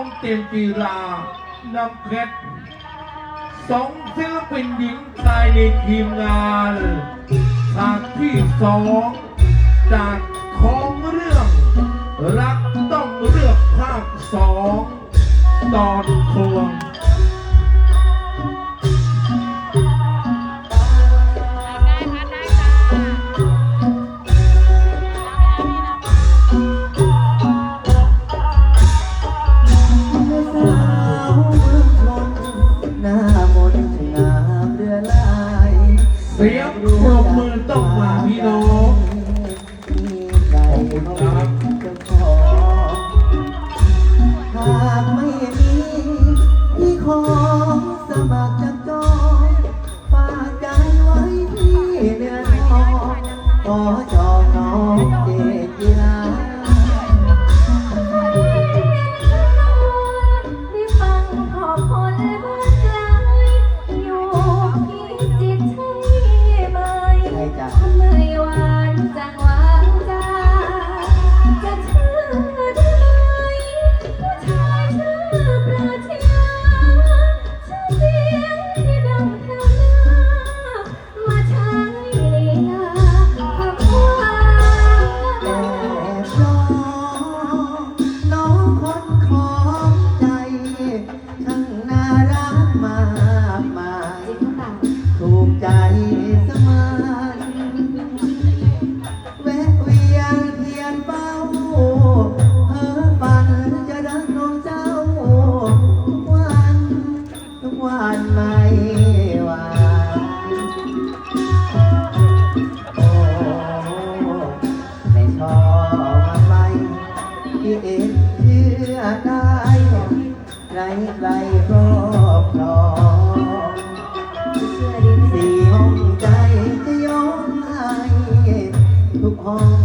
องเต็มปีลาน้ำเพชรสองศิลปินหญิงชายในทีมงานฉากที่สองจากของเรื่อง รักต้องเลือกภาคสองตอนควง ใจสมานเวียนเทียนเป้าเพ้อฝันจะรักน้องเจ้า ทุกวันทุกวันไม่หวโอ้ไม่ชอบไปที่เท่อได้ใครใครก็รอม on.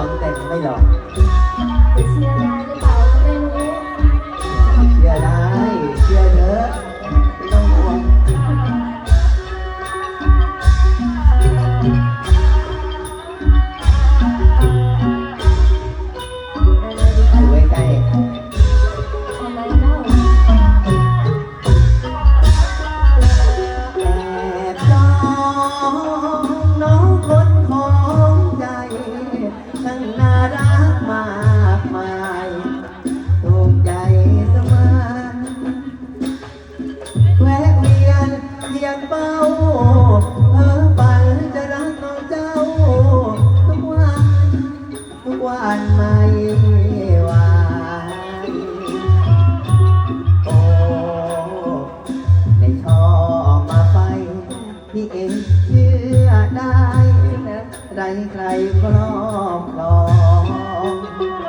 อนแต่งไม่หลอก ใครใครครอบครอง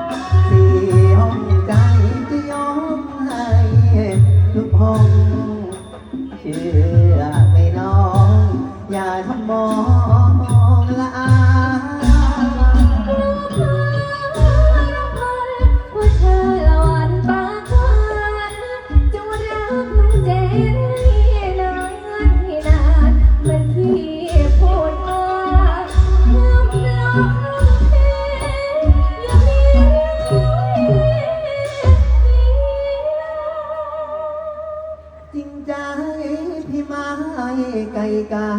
ไกลกา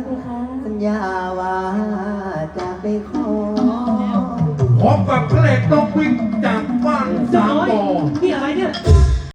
ลสัญญาว่าจะไปขอ พบกับพระเอต้องวิ่ง